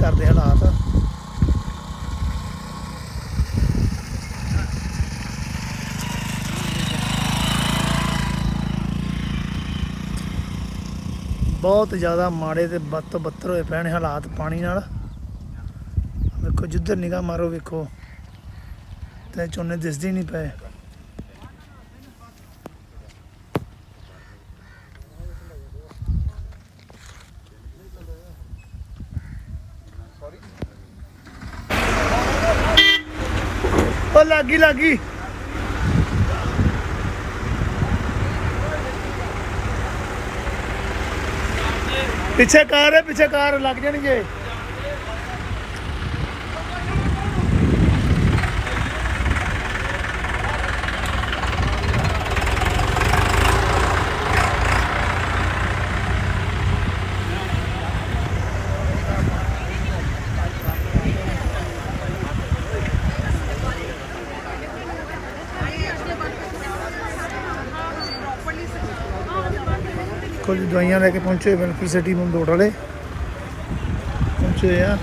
ਕਰਦੇ ਹਾਲਾਤ। ਬਹੁਤ ਜ਼ਿਆਦਾ ਮਾੜੇ ਤੇ ਬੱਤ ਤੋਂ ਬੱਤਰ ਹੋਏ ਪਏ ਹਾਲਾਤ ਪਾਣੀ ਨਾਲ। ਵੇਖੋ ਜਿੱਧਰ ਨਿਗਾਹ ਮਾਰੋ ਵੇਖੋ। ਤੇ ਝੋਨੇ ਦਿਸਦੇ ਹੀ ਨਹੀਂ ਪਏ। ਉਹ ਲੱਗੀ ਲੱਗੀ ਪਿੱਛੇ ਕਾਰ ਹੈ ਪਿੱਛੇ ਕਾਰ ਲੱਗ ਜਾਣਗੇ ਕੁਝ ਦਵਾਈਆਂ ਲੈ ਕੇ ਪਹੁੰਚੇ ਵੈਲਫੇਅਰ ਸਿਟੀ ਮੰਦੋੜ ਵਾਲੇ। ਪਹੁੰਚੇ ਆ।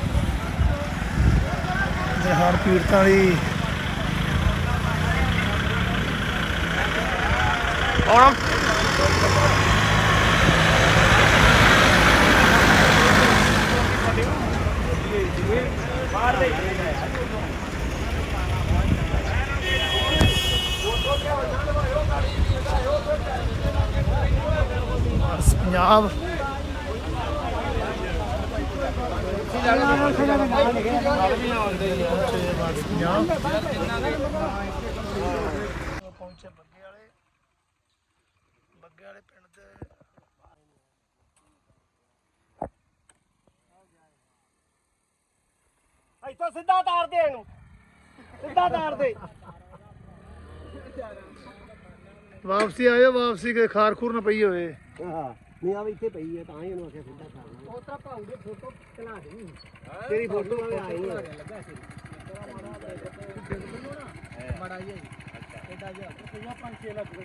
ਤੇ ਹੜ ਪੀੜਤਾਂ ਦੀ ਆਉਣਾ ਪੰਜਾਬ ਪਹੁੰਚੇ ਬੱਗੇ ਵਾਲੇ ਬੱਗੇ ਵਾਲੇ ਪਿੰਡ ਦੇ ਇੱਥੋਂ ਸਿੱਧਾ ਤਾਰ ਦੇ ਇਹਨੂੰ। ਸਿੱਧਾ ਤਾਰ ਦੇ। ਵਾਪਸੀ ਆਇਓ ਵਾਪਸੀ ਕੇ ਖਾਰਖੂਰ ਨਾ ਪਈ ਹੋਵੇ। ਹਾਂ। ਨਹੀਂ ਆ ਵੀ ਇੱਥੇ ਪਈ ਹੈ ਤਾਂ ਹੀ ਇਹਨੂੰ ਆਖਿਆ ਸਿੱਧਾ ਤਾਰ ਉਹ ਤਾਂ ਭਾਉ ਦੇ ਫੋਟੋ ਚਲਾ ਦੇ ਤੇਰੀ ਫੋਟੋ ਵਾਲੇ ਆਈ ਹੈ? ਬੜਾ ਹੀ ਹੈ। ਐਡਾ ਜਿਹਾ। ਕਿੰਨਾ 5-6 ਲੱਖ ਦੇ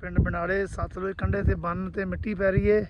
ਪਿੰਡ ਬਨਾਲੇ ਸਤਲੁਜ ਕੰਢੇ ਤੇ ਬੰਨ ਤੇ ਮਿੱਟੀ ਪੈ ਰਹੀ ਏ।